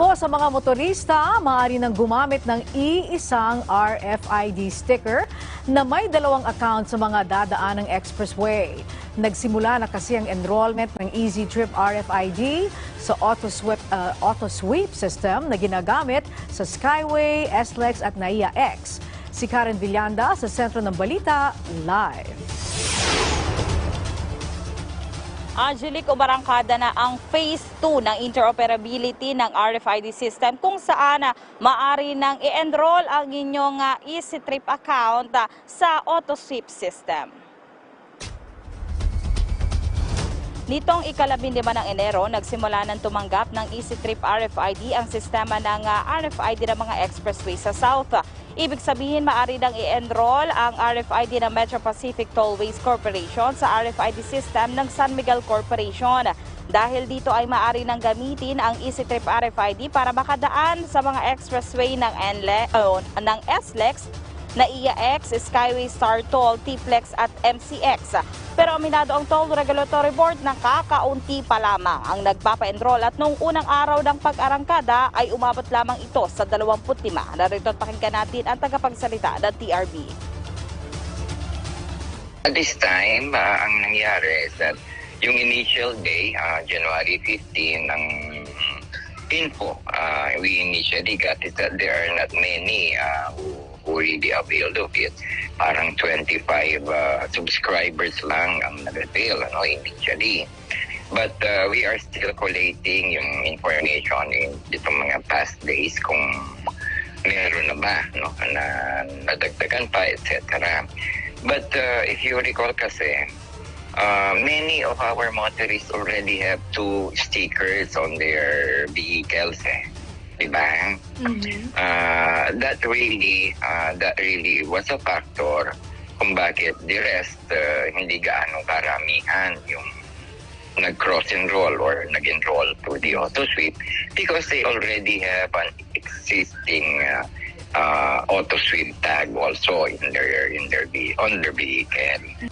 Po sa mga motorista, maaari nang gumamit ng iisang RFID sticker na may dalawang account sa mga dadaan ng expressway. Nagsimula na kasi ang enrollment ng Easy Trip RFID sa auto sweep, uh, auto sweep system na ginagamit sa Skyway, SLEX at NAIA X. Si Karen Villanda sa Sentro ng Balita, live. Angelic, umarangkada na ang Phase 2 ng interoperability ng RFID system kung saan ah, maaari nang i-enroll ang inyong ah, Easy Trip account ah, sa AutoSweep system. Nitong ikalabing lima ng Enero, nagsimula ng tumanggap ng EasyTrip RFID ang sistema ng ah, RFID ng mga expressway sa South. Ibig sabihin, maaari nang i-enroll ang RFID ng Metro Pacific Tollways Corporation sa RFID system ng San Miguel Corporation. Dahil dito ay maaari nang gamitin ang EasyTrip RFID para makadaan sa mga expressway ng, NLE, oh, ng SLEX na IAX, Skyway Star Toll, T-Flex at MCX. Pero aminado ang Toll Regulatory Board na kakaunti pa lamang ang nagpapa-enroll at noong unang araw ng pag-arangkada ay umabot lamang ito sa 25. Narito at pakinggan natin ang tagapagsalita ng TRB. At this time, uh, ang nangyari is that yung initial day, uh, January 15, ng info uh, we initially got is that there are not many uh, who, really availed of it. Parang 25 uh, subscribers lang ang nag-avail ano, initially. But uh, we are still collating yung information in itong mga past days kung meron na ba no, na nadagdagan pa, etc. But uh, if you recall kasi, uh, many of our motorists already have two stickers on their vehicles eh. Diba? Uh, that really, uh, that really was a factor kung bakit the rest uh, hindi gaano karamihan yung nag-cross enroll or nag-enroll to the auto sweep because they already have an existing uh, uh, auto sweep tag also in their in their on their vehicle.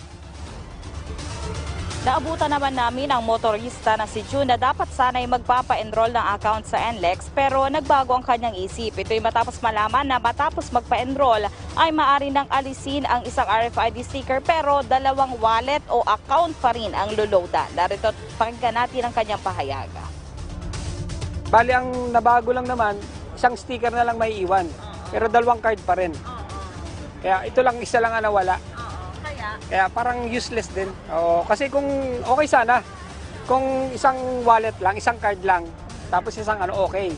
Naabutan naman namin ang motorista na si June na dapat sana'y magpapa-enroll ng account sa NLEX pero nagbago ang kanyang isip. Ito'y matapos malaman na matapos magpa-enroll ay maaari nang alisin ang isang RFID sticker pero dalawang wallet o account pa rin ang lulowdan. Narito pakinggan natin ang kanyang pahayaga. Bali, ang nabago lang naman, isang sticker na lang may iwan. Pero dalawang card pa rin. Kaya ito lang, isa lang ang nawala. Kaya parang useless din. Oo, kasi kung okay sana, kung isang wallet lang, isang card lang, tapos isang ano, okay.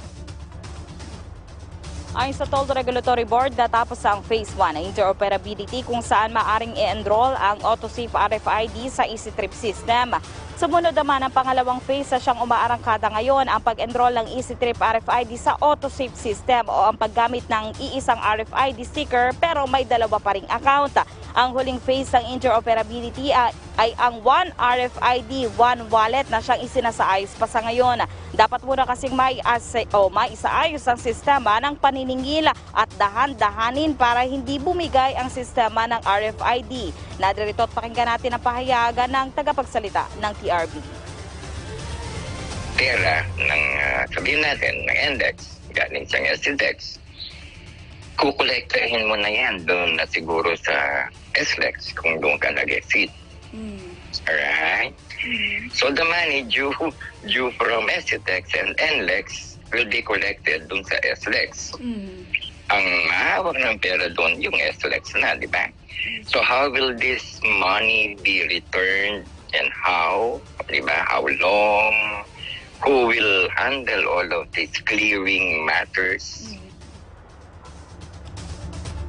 Ayon sa Toll Regulatory Board, natapos ang Phase 1 ng interoperability kung saan maaring i-enroll ang AutoSafe RFID sa EasyTrip system. Sumunod naman ang pangalawang phase na siyang umaarangkada ngayon ang pag-enroll ng EasyTrip RFID sa AutoSafe system o ang paggamit ng iisang RFID sticker pero may dalawa pa ring account. Ang huling phase ng interoperability ay, ang One RFID, One Wallet na siyang isinasaayos pa sa ngayon. Dapat muna kasing may, o may isaayos ang sistema ng paniningil at dahan-dahanin para hindi bumigay ang sistema ng RFID. Nadirito at pakinggan natin ang pahayagan ng tagapagsalita ng TRB. pera ng, uh, sabihin natin, ng index, galing sa SDEX, kukolektahin mo na yan doon na siguro sa SLEX kung doon ka nag-exit. Alright? So the money due, due from SDEX and NLEX will be collected doon sa SLEX. Ang mahawak ng pera doon, yung SLEX na, di ba? So how will this money be returned and how? Di ba? How long? Who will handle all of these clearing matters?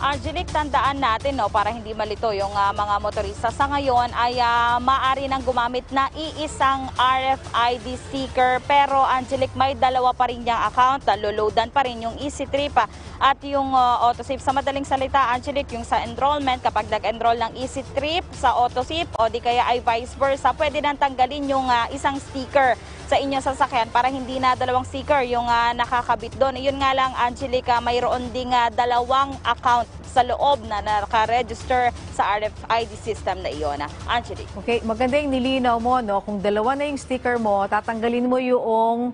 Angelic, tandaan natin no, para hindi malito yung ah, mga motorista. Sa ngayon ay ah, maaari nang gumamit na iisang RFID sticker pero Angelic may dalawa pa rin niyang account, loloadan pa rin yung Easy Trip ah, at yung ah, AutoSave. Sa madaling salita Angelic, yung sa enrollment kapag nag-enroll ng Easy Trip sa AutoSave o di kaya ay vice versa, pwede nang tanggalin yung ah, isang sticker sa inyong sasakyan para hindi na dalawang sticker yung ah, nakakabit doon. Yun nga lang, Angelica, mayroon ding ah, dalawang account sa loob na naka-register sa RFID system na iyon. ah. Angelica. Okay, maganda yung nilinaw mo, no? Kung dalawa na yung sticker mo, tatanggalin mo yung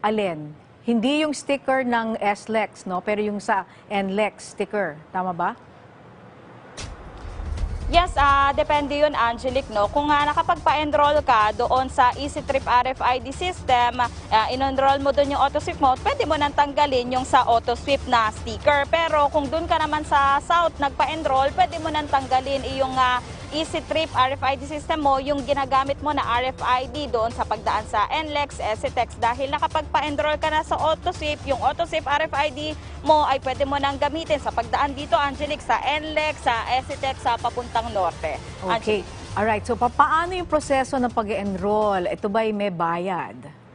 alin? Hindi yung sticker ng SLEX, no? Pero yung sa NLEX sticker. Tama ba? Yes, ah depende yun, Angelic, no? Kung nga nakapagpa-enroll ka doon sa EasyTrip RFID system, ah, in-enroll mo doon yung AutoSweep mo, pwede mo nang tanggalin yung sa AutoSweep na sticker. Pero kung doon ka naman sa South nagpa-enroll, pwede mo nang tanggalin yung ah, EasyTrip RFID system mo, yung ginagamit mo na RFID doon sa pagdaan sa NLEX, SCTEX, dahil nakapagpa-enroll ka na sa AutoSweep, yung AutoSweep RFID mo ay pwede mo nang gamitin sa pagdaan dito, Angelic, sa NLEX, sa SCTEX, sa papuntang norte. Okay. Alright, so pa- paano yung proseso ng pag-enroll? Ito ba'y may bayad?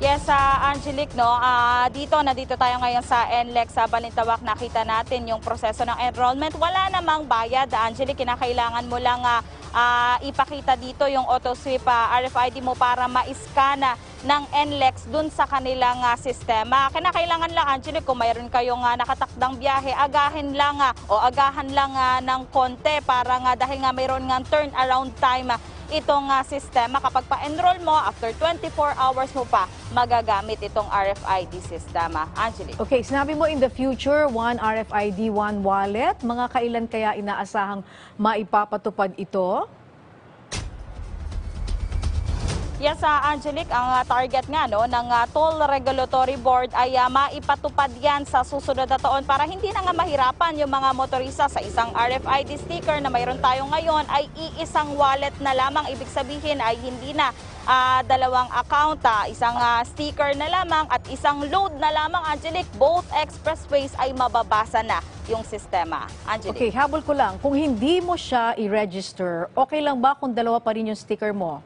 Yes, sa Angelic, no, ah, dito, na dito tayo ngayon sa NLEX sa Balintawak, nakita natin yung proseso ng enrollment. Wala namang bayad, Angelic, kinakailangan mo lang ah, ah, ipakita dito yung AutoSweep ah, RFID mo para ma-scan ah, ng NLEX dun sa kanilang ah, sistema. Kinakailangan lang, Angelic, kung mayroon kayong ah, nakatakdang biyahe, agahin lang ah, o agahan lang ah, ng konti para nga dahil nga mayroon nga turnaround time ah, itong ah, sistema. Kapag pa-enroll mo, after 24 hours mo pa magagamit itong RFID sistema. Angelique. Okay, sinabi mo in the future, one RFID, one wallet. Mga kailan kaya inaasahang maipapatupad ito? Yes, ah, Angelique, ang ah, target nga no, ng ah, Toll Regulatory Board ay ah, maipatupad yan sa susunod na taon para hindi na nga mahirapan yung mga motorista sa isang RFID sticker na mayroon tayo ngayon ay iisang wallet na lamang. Ibig sabihin ay hindi na ah, dalawang account, ah, isang ah, sticker na lamang at isang load na lamang, Angelique. Both expressways ay mababasa na yung sistema. Angelique. Okay, habol ko lang. Kung hindi mo siya i-register, okay lang ba kung dalawa pa rin yung sticker mo?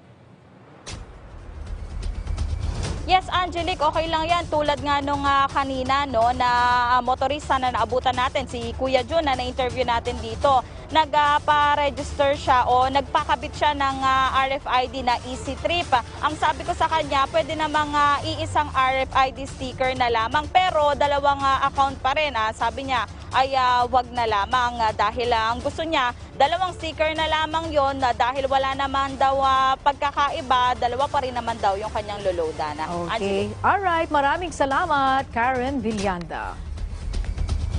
Yes, Angelic, okay lang yan. Tulad nga nung ah, kanina, no, na ah, motorista na naabutan natin, si Kuya Jun na na-interview natin dito. Nagpa-register siya o nagpakabit siya ng ah, RFID na Easy Trip. Ang sabi ko sa kanya, pwede namang ah, iisang RFID sticker na lamang pero dalawang ah, account pa rin. Ah. Sabi niya, ay ah, wag na lamang ah, dahil ang gusto niya, dalawang sticker na lamang yon na dahil wala naman daw ah, pagkakaiba, dalawa pa rin naman daw yung kanyang lolodan. Okay. Alright, maraming salamat, Karen Villanda.